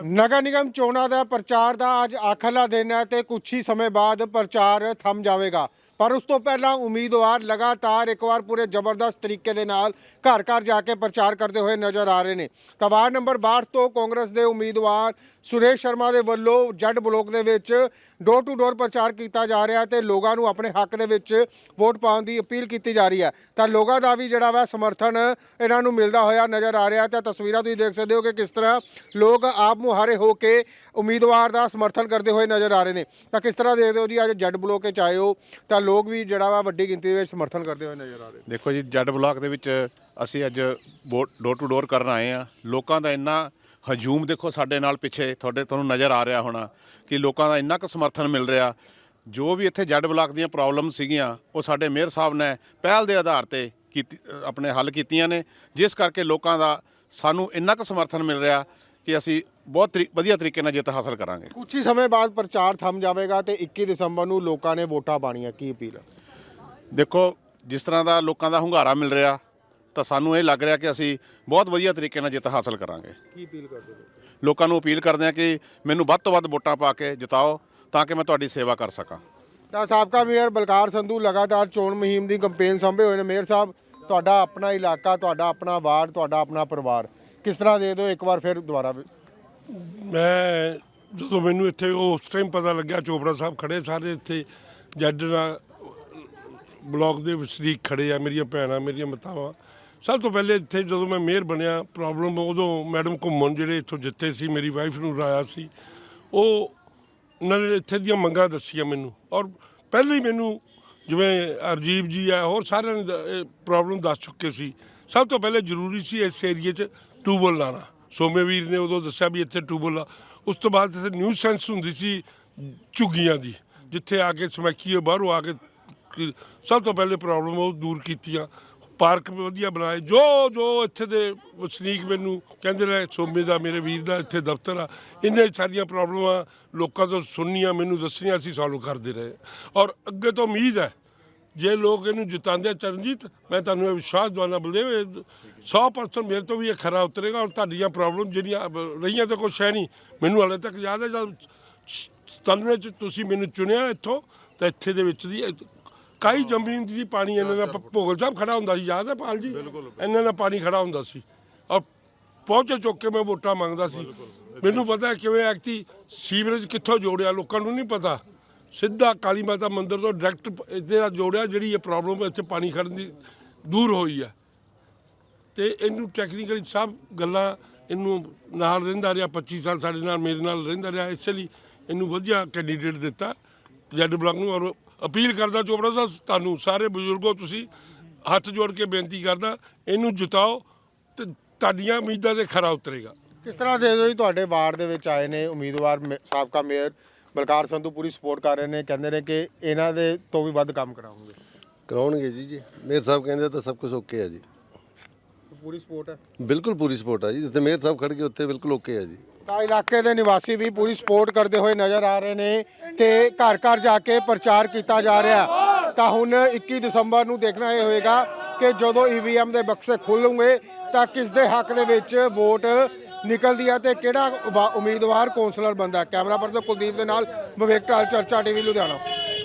ਨਗਰ ਨਿਗਮ ਚੋਣਾਂ ਦਾ ਪ੍ਰਚਾਰ ਦਾ ਅੱਜ ਆਖਰਲਾ ਦਿਨ ਹੈ ਤੇ ਕੁਝ ਹੀ ਸਮੇਂ ਬਾਅਦ ਪ੍ਰਚਾਰ ਥੰਮ ਜਾਵੇਗਾ। ਪਰ ਉਸ ਤੋਂ ਪਹਿਲਾਂ ਉਮੀਦਵਾਰ ਲਗਾਤਾਰ ਇੱਕ ਵਾਰ ਪੂਰੇ ਜ਼ਬਰਦਸਤ ਤਰੀਕੇ ਦੇ ਨਾਲ ਘਰ ਘਰ ਜਾ ਕੇ ਪ੍ਰਚਾਰ ਕਰਦੇ ਹੋਏ ਨਜ਼ਰ ਆ ਰਹੇ ਨੇ। ਤਾਂ ਵਾਰਡ ਨੰਬਰ 62 ਤੋਂ ਕਾਂਗਰਸ ਦੇ ਉਮੀਦਵਾਰ ਸੁਰੇਸ਼ ਸ਼ਰਮਾ ਦੇ ਵੱਲੋਂ ਜੱਡ ਬਲੋਕ ਦੇ ਵਿੱਚ ਡੋਰ ਟੂ ਡੋਰ ਪ੍ਰਚਾਰ ਕੀਤਾ ਜਾ ਰਿਹਾ ਤੇ ਲੋਕਾਂ ਨੂੰ ਆਪਣੇ ਹੱਕ ਦੇ ਵਿੱਚ ਵੋਟ ਪਾਉਣ ਦੀ ਅਪੀਲ ਕੀਤੀ ਜਾ ਰਹੀ ਹੈ। ਤਾਂ ਲੋਕਾਂ ਦਾ ਵੀ ਜਿਹੜਾ ਵਾ ਸਮਰਥਨ ਇਹਨਾਂ ਨੂੰ ਮਿਲਦਾ ਹੋਇਆ ਨਜ਼ਰ ਆ ਰਿਹਾ ਤਾਂ ਤਸਵੀਰਾਂ ਤੁਸੀਂ ਦੇਖ ਸਕਦੇ ਹੋ ਕਿ ਕਿਸ ਤਰ੍ਹਾਂ ਲੋਕ ਆਪ ਮੁਹਾਰੇ ਹੋ ਕੇ ਉਮੀਦਵਾਰ ਦਾ ਸਮਰਥਨ ਕਰਦੇ ਹੋਏ ਨਜ਼ਰ ਆ ਰਹੇ ਨੇ। ਤਾਂ ਕਿਸ ਤਰ੍ਹਾਂ ਦੇਖਦੇ ਹੋ ਜੀ ਅੱਜ ਜੱਡ ਬਲੋਕ 'ਚ ਆਇਓ ਹੋ ਤਾਂ ਲੋਕ ਵੀ ਜਿਹੜਾ ਵਾ ਵੱਡੀ ਗਿਣਤੀ ਦੇ ਵਿੱਚ ਸਮਰਥਨ ਕਰਦੇ ਹੋਏ ਨਜ਼ਰ ਆ ਰਹੇ ਦੇਖੋ ਜੀ ਜੱਡ ਬਲਾਕ ਦੇ ਵਿੱਚ ਅਸੀਂ ਅੱਜ ਡੋਰ ਟੂ ਡੋਰ ਕਰਨ ਆਏ ਆ ਲੋਕਾਂ ਦਾ ਇੰਨਾ ਹਜੂਮ ਦੇਖੋ ਸਾਡੇ ਨਾਲ ਪਿੱਛੇ, ਤੁਹਾਡੇ ਤੁਹਾਨੂੰ ਨਜ਼ਰ ਆ ਰਿਹਾ ਹੋਣਾ ਕਿ ਲੋਕਾਂ ਦਾ ਇੰਨਾ ਕੁ ਸਮਰਥਨ ਮਿਲ ਰਿਹਾ। ਜੋ ਵੀ ਇੱਥੇ ਜੱਡ ਬਲਾਕ ਦੀਆਂ ਪ੍ਰੋਬਲਮ ਸੀਗੀਆਂ, ਉਹ ਸਾਡੇ ਮੇਅਰ ਸਾਹਿਬ ਨੇ ਪਹਿਲ ਦੇ ਆਧਾਰ ਤੇ ਕੀਤੀ ਆਪਣੇ ਹੱਲ ਕੀਤੀਆਂ ਨੇ। ਜਿਸ ਕਰਕੇ ਲੋਕਾਂ ਦਾ ਸਾਨੂੰ ਇੰਨਾ ਕੁ ਸਮਰਥਨ ਮਿਲ ਰਿਹਾ ਕਿ ਅਸੀਂ ਬਹੁਤ ਤਰੀ- ਵਧੀਆ ਤਰੀਕੇ ਨਾਲ ਜਿੱਤ ਹਾਸਲ ਕਰਾਂਗੇ। ਕੁਝ ਹੀ ਸਮੇਂ ਬਾਅਦ ਪ੍ਰਚਾਰ ਥੰਮ ਜਾਵੇਗਾ ਤੇ 21 ਦਸੰਬਰ ਨੂੰ ਲੋਕਾਂ ਨੇ ਵੋਟਾਂ ਪਾਣੀਆਂ ਕੀ ਅਪੀਲ? ਹੈ ਦੇਖੋ ਜਿਸ ਤਰ੍ਹਾਂ ਦਾ ਲੋਕਾਂ ਦਾ ਹੁੰਗਾਰਾ ਮਿਲ ਰਿਹਾ ਤਾਂ ਸਾਨੂੰ ਇਹ ਲੱਗ ਰਿਹਾ ਕਿ ਅਸੀਂ ਬਹੁਤ ਵਧੀਆ ਤਰੀਕੇ ਨਾਲ ਜਿੱਤ ਹਾਸਲ ਕਰਾਂਗੇ। ਕੀ ਅਪੀਲ ਕਰਦੇ ਹੋ? ਲੋਕਾਂ ਨੂੰ ਅਪੀਲ ਕਰਦੇ ਹਾਂ ਕਿ ਮੈਨੂੰ ਵੱਧ ਤੋਂ ਵੱਧ ਵੋਟਾਂ ਪਾ ਕੇ ਜਿਤਾਓ ਤਾਂ ਕਿ ਮੈਂ ਤੁਹਾਡੀ ਸੇਵਾ ਕਰ ਸਕਾਂ। ਤਾਂ ਸਾਬਕਾ ਮੇਅਰ ਬਲਕਾਰ ਸੰਧੂ ਲਗਾਤਾਰ ਚੋਣ ਮੁਹਿੰਮ ਦੀ ਕੰਪੇਨ ਸੰਭੇ ਹੋਏ ਨੇ। ਮੇਅਰ ਸਾਹਿਬ ਤੁਹਾਡਾ ਆਪਣਾ ਇਲਾਕਾ ਤੁਹਾਡਾ ਆਪਣਾ ਵਾਰਡ ਤੁਹਾਡਾ ਆਪਣਾ ਪਰਿਵਾਰ ਕਿਸ ਤਰ੍ਹਾਂ ਦੇ ਦਿਓ ਇੱਕ ਵਾਰ ਫਿਰ ਦੁਬਾਰਾ? ਵੀ। ਮੈਂ ਜਦੋਂ ਮੈਨੂੰ ਇੱਥੇ ਉਸ ਟਾਈਮ ਪਤਾ ਲੱਗਿਆ ਚੋਪੜਾ ਸਾਹਿਬ ਖੜੇ ਸਾਰੇ ਇੱਥੇ ਜੱਜ ਨਾਲ, ਬਲਾਕ ਦੇ ਵਸਨੀਕ ਖੜੇ ਆ, ਮੇਰੀਆਂ ਭੈਣਾਂ, ਮੇਰੀਆਂ ਮਤਾਵਾਂ। ਸਭ ਤੋਂ ਪਹਿਲੇ ਇੱਥੇ ਜਦੋਂ ਮੈਂ ਮੇਅਰ ਬਣਿਆ ਪ੍ਰੋਬਲਮ ਉਦੋਂ ਮੈਡਮ ਘੁੰਮਣ ਜਿਹੜੇ ਇੱਥੋਂ ਜਿੱਤੇ ਸੀ, ਮੇਰੀ ਵਾਈਫ ਨੂੰ ਰਾਇਆ ਸੀ। ਉਹ ਉਹਨਾਂ ਨੇ ਇੱਥੇ ਦੀਆਂ ਮੰਗਾਂ ਦੱਸੀਆਂ ਮੈਨੂੰ ਔਰ ਪਹਿਲੇ ਹੀ ਮੈਨੂੰ ਜਿਵੇਂ ਅਰਜੀਬ ਜੀ ਆ, ਹੋਰ ਸਾਰਿਆਂ ਨੇ ਦ- ਇਹ ਪ੍ਰੋਬਲਮ ਦੱਸ ਚੁੱਕੇ ਸੀ। ਸਭ ਤੋਂ ਪਹਿਲੇ ਜ਼ਰੂਰੀ ਸੀ ਇਸ ਏਰੀਏ 'ਚ ਟੂਬਲ ਲਾਣਾ। ਸੋਮੇ ਵੀਰ ਨੇ ਉਦੋਂ ਦੱਸਿਆ ਵੀ ਇੱਥੇ ਟੂਬਲ ਲਾ ਉਸ ਤੋਂ ਬਾਅਦ ਇੱਥੇ ਨਿਊ ਸੈਂਸ ਹੁੰਦੀ ਸੀ ਝੁੱਗੀਆਂ ਦੀ, ਜਿੱਥੇ ਆ ਕੇ ਸਮੈਕੀਏ ਬਾਹਰੋਂ ਆ ਕੇ ਸਭ ਤੋਂ ਪਹਿਲੇ ਪ੍ਰੋਬਲਮ ਉਹ ਦੂਰ ਕੀਤੀਆਂ। ਪਾਰਕ ਵੀ ਵਧੀਆ ਬਣਾਏ। ਜੋ ਜੋ ਇੱਥੇ ਦੇ ਵਸਨੀਕ ਮੈਨੂੰ ਕਹਿੰਦੇ ਰਹੇ, ਸੋਮੇ ਦਾ, ਮੇਰੇ ਵੀਰ ਦਾ ਇੱਥੇ ਦਫ਼ਤਰ ਆ ਇੰਨੇ ਸਾਰੀਆਂ ਪ੍ਰੋਬਲਮਾਂ ਲੋਕਾਂ ਤੋਂ ਸੁਣਨੀਆਂ, ਮੈਨੂੰ ਦੱਸਣੀਆਂ ਅਸੀਂ ਸੋਲਵ ਕਰਦੇ ਰਹੇ। ਔਰ ਅੱਗੇ ਤੋਂ ਉਮੀਦ ਹੈ ਜੇ ਲੋਕ ਇਹਨੂੰ ਜਿਤਾਉਂਦੇ ਚਰਨਜੀਤ ਮੈਂ ਤੁਹਾਨੂੰ ਇਹ ਵਿਸ਼ਵਾਸ ਦਵਾਨਾ ਬਲਦੇਵ 100% ਮੇਰੇ ਤੋਂ ਵੀ ਇਹ ਖਰਾ ਉਤਰੇਗਾ ਔਰ ਤੁਹਾਡੀਆਂ ਪ੍ਰੋਬਲਮ ਜਿਹੜੀਆਂ ਰਹੀਆਂ ਤਾਂ ਕੁਛ ਹੈ ਨਹੀਂ। ਮੈਨੂੰ ਹਾਲੇ ਤੱਕ ਯਾਦ ਹੈ ਜਦ 97 ਚ ਤੁਸੀਂ ਮੈਨੂੰ ਚੁਣਿਆ ਇੱਥੋਂ ਤਾਂ ਇੱਥੇ ਦੇ ਵਿੱਚ ਦੀ ਕਾਈ ਜ਼ਮੀਨ ਦੀ ਪਾਣੀ ਇਹਨਾਂ ਨਾਲ ਭ- ਭੋਗਲ ਸਾਹਿਬ ਖੜਾ ਹੁੰਦਾ ਸੀ ਯਾਦ ਹੈ ਪਾਲ ਜੀ? ਇਹਨਾਂ ਨਾਲ ਪਾਣੀ ਖੜਾ ਹੁੰਦਾ ਸੀ। ਔਰ ਪਹੁੰਚੇ ਚੁੱਕ ਕੇ ਮੈਂ ਵੋਟਾਂ ਮੰਗਦਾ ਸੀ। ਮੈਨੂੰ ਪਤਾ ਕਿਵੇਂ ਐਕਟੀ ਸੀਵਰੇਜ ਕਿੱਥੋਂ ਜੋੜਿਆ ਲੋਕਾਂ ਨੂੰ ਨਹੀਂ ਪਤਾ। ਸਿੱਧਾ ਕਾਲੀ ਮਾਤਾ ਮੰਦਿਰ ਤੋਂ ਡਾਇਰੈਕਟ ਇਹਦੇ ਨਾਲ ਜੋੜਿਆ ਜਿਹੜੀ ਇਹ ਪ੍ਰੋਬਲਮ ਇੱਥੇ ਪਾਣੀ ਖੜਨ ਦੀ ਦੂਰ ਹੋਈ ਹੈ। ਤੇ ਇਹਨੂੰ ਟੈਕਨੀਕਲੀ ਸਭ ਗੱਲਾਂ ਇਹਨੂੰ ਨਾਲ ਰਹਿੰਦਾ ਰਿਹਾ 25 ਸਾਲ ਸਾਡੇ ਨਾਲ, ਮੇਰੇ ਨਾਲ ਰਹਿੰਦਾ ਰਿਹਾ, ਇਸ ਲਈ ਇਹਨੂੰ ਵਧੀਆ ਕੈਂਡੀਡੇਟ ਦਿੱਤਾ। ਜੱਡ ਬਲਾਕ ਨੂੰ ਔਰ ਅਪੀਲ ਕਰਦਾ ਚੋਪੜਾ ਸਾਹਿਬ, ਤੁਹਾਨੂੰ ਸਾਰੇ ਬਜ਼ੁਰਗੋ ਤੁਸੀਂ ਹੱਥ ਜੋੜ ਕੇ ਬੇਨਤੀ ਕਰਦਾ, ਇਹਨੂੰ ਜਿਤਾਓ ਤੇ ਤੁਹਾਡੀਆਂ ਉਮੀਦਾਂ ਤੇ ਖਰਾ ਉਤਰੇਗਾ। ਕਿਸ ਤਰ੍ਹਾਂ ਦੇ ਦਿਓ ਜੀ ਤੁਹਾਡੇ ਵਾਰਡ ਦੇ ਵਿੱਚ ਆਏ ਨੇ ਉਮੀਦਵਾਰ, ਮੇ- ਸਾਬਕਾ ਮੇਅਰ ਬਲਕਾਰ ਸੰਧੂ ਪੂਰੀ ਸਪੋਰਟ ਕਰ ਰਹੇ ਨੇ ਕਹਿੰਦੇ ਨੇ ਕਿ ਇਹਨਾਂ ਦੇ ਤੋਂ ਵੀ ਵੱਧ ਕੰਮ ਕਰਾਉਂਗੇ। ਕਰਾਉਣਗੇ ਜੀ ਜੀ। ਮੇਅਰ ਸਾਹਿਬ ਕਹਿੰਦੇ ਤਾਂ ਸਭ ਕੁਝ ਓਕੇ ਹੈ ਜੀ। ਪੂਰੀ ਸਪੋਰਟ ਹੈ? ਬਿਲਕੁਲ ਪੂਰੀ ਸਪੋਰਟ ਹੈ ਜੀ। ਜਿੱਥੇ ਮੇਅਰ ਸਾਹਿਬ ਖੜ ਗਏ ਉੱਥੇ ਬਿਲਕੁਲ ਓਕੇ ਹੈ ਜੀ। ਤਾਂ ਇਲਾਕੇ ਦੇ ਨਿਵਾਸੀ ਵੀ ਪੂਰੀ ਸਪੋਰਟ ਕਰਦੇ ਹੋਏ ਨਜ਼ਰ ਆ ਰਹੇ ਨੇ ਤੇ ਘਰ ਘਰ ਜਾ ਕੇ ਪ੍ਰਚਾਰ ਕੀਤਾ ਜਾ ਰਿਹਾ। ਤਾਂ ਹੁਣ 21 ਦਸੰਬਰ ਨੂੰ ਦੇਖਣਾ ਇਹ ਹੋਏਗਾ ਕਿ ਜਦੋਂ ਈਵੀਐਮ ਦੇ ਬਕਸੇ ਖੁੱਲਣਗੇ ਤਾਂ ਕਿਸ ਦੇ ਹੱਕ ਦੇ ਵਿੱਚ ਵੋਟ ਨਿਕਲਦੀ ਹੈ ਤੇ ਕਿਹੜਾ ਵਾ- ਉਮੀਦਵਾਰ ਕੌਂਸਲਰ ਬੰਦਾ ਕੈਮਰਾ ਪਰਸਨ ਕੁਲਦੀਪ ਦੇ ਨਾਲ ਵਿਵੇਕ ਢਾਲ, ਚਰਚਾ ਟੀਵੀ ਲੁਧਿਆਣਾ।